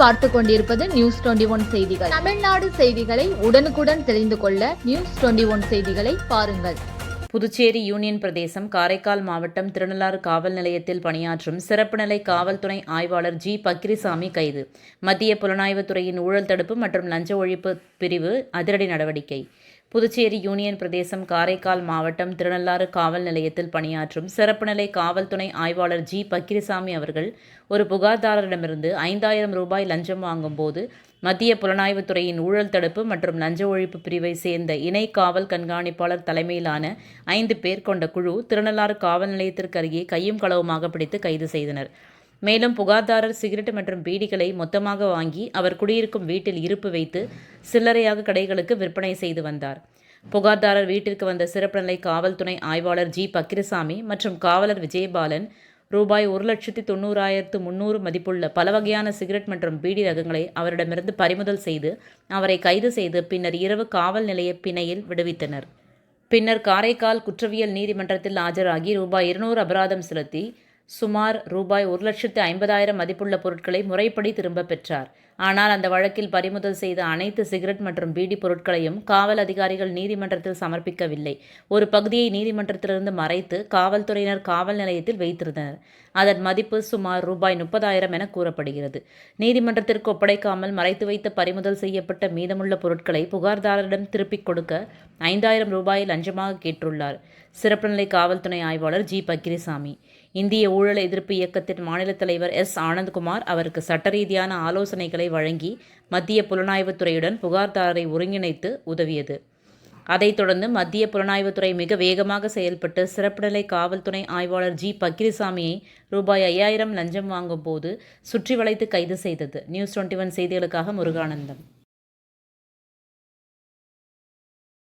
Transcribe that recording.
பார்த்து கொண்டிருப்பது news twenty one செய்திகள். தமிழ்நாடு செய்திகளை உடனுக்குடன் தெரிந்து கொள்ள நியூஸ் டுவெண்டி ஒன் செய்திகளை பாருங்கள். புதுச்சேரி யூனியன் பிரதேசம் காரைக்கால் மாவட்டம் திருநள்ளாறு காவல் நிலையத்தில் பணியாற்றும் சிறப்பு நிலை காவல்துறை ஆய்வாளர் ஜி பக்ரிசாமி கைது. மத்திய புலனாய்வுத் துறையின் ஊழல் தடுப்பு மற்றும் லஞ்ச ஒழிப்பு பிரிவு அதிரடி நடவடிக்கை. புதுச்சேரி யூனியன் பிரதேசம் காரைக்கால் மாவட்டம் திருநள்ளாறு காவல் நிலையத்தில் பணியாற்றும் சிறப்பு நிலை காவல்துறை ஆய்வாளர் ஜி. பக்கிரிசாமி அவர்கள் ஒரு புகார்தாரரிடமிருந்து ஐந்தாயிரம் ரூபாய் லஞ்சம் வாங்கும்போது மத்திய புலனாய்வுத் துறையின் ஊழல் தடுப்பு மற்றும் லஞ்ச ஒழிப்பு பிரிவை சேர்ந்த இணை காவல் கண்காணிப்பாளர் தலைமையிலான ஐந்து பேர் கொண்ட குழு திருநள்ளாறு காவல் நிலையத்திற்கு அருகே கையும் களவுமாக பிடித்து கைது செய்தனர். மேலும் புகார்தாரர் சிகரெட் மற்றும் பீடிகளை மொத்தமாக வாங்கி அவர் குடியிருக்கும் வீட்டில் இருப்பு வைத்து சில்லறையாக கடைகளுக்கு விற்பனை செய்து வந்தார். புகார்தாரர் வீட்டிற்கு வந்த சிறப்பு நிலை காவல்துறை ஆய்வாளர் ஜி. பக்கிரசாமி மற்றும் காவலர் விஜயபாலன் ரூபாய் ஒரு லட்சத்தி தொண்ணூறாயிரத்து முந்நூறு மதிப்புள்ள பல வகையான சிகரெட் மற்றும் பீடி ரகங்களை அவரிடமிருந்து பறிமுதல் செய்து அவரை கைது செய்து பின்னர் இரவு காவல் நிலைய பிணையில் விடுவித்தனர். பின்னர் காரைக்கால் குற்றவியல் நீதிமன்றத்தில் ஆஜராகி ரூபாய் இருநூறு அபராதம் செலுத்தி சுமார் ரூபாய் ஒரு லட்சத்து ஐம்பதாயிரம் மதிப்புள்ள பொருட்களை முறைப்படி திரும்பப் பெற்றார். ஆனால் அந்த வழக்கில் பறிமுதல் செய்த அனைத்து சிகரெட் மற்றும் பீடி பொருட்களையும் காவல் அதிகாரிகள் நீதிமன்றத்தில் சமர்ப்பிக்கவில்லை. ஒரு பகுதியை நீதிமன்றத்திலிருந்து மறைத்து காவல்துறையினர் காவல் நிலையத்தில் வைத்திருந்தனர். அதன் மதிப்பு சுமார் ரூபாய் முப்பதாயிரம் என கூறப்படுகிறது. நீதிமன்றத்திற்கு ஒப்படைக்காமல் மறைத்து வைத்து பறிமுதல் செய்யப்பட்ட மீதமுள்ள பொருட்களை புகார்தாரரிடம் திருப்பிக் கொடுக்க ஐந்தாயிரம் ரூபாயை லஞ்சமாக கேட்டுள்ளார். சிறப்பு நிலை காவல்துறை ஆய்வாளர் ஜி. பக்கிரிசாமி. இந்திய ஊழல் எதிர்ப்பு இயக்கத்தின் மாநில தலைவர் எஸ். ஆனந்த்குமார் அவருக்கு சட்டரீதியான ஆலோசனைகளை வழங்கி மத்திய புலனாய்வுத் துறையுடன் புகார்தாரரை ஒருங்கிணைத்து உதவியது. அதைத் தொடர்ந்து மத்திய புலனாய்வுத்துறை மிக வேகமாக செயல்பட்டு சிறப்புநிலை காவல்துறை ஆய்வாளர் ஜி. பக்கிரிசாமியை ரூபாய் ஐயாயிரம் லஞ்சம் வாங்கும் போது சுற்றி வளைத்து கைது செய்தது. நியூஸ் டுவெண்ட்டி ஒன் செய்திகளுக்காக முருகானந்தம்.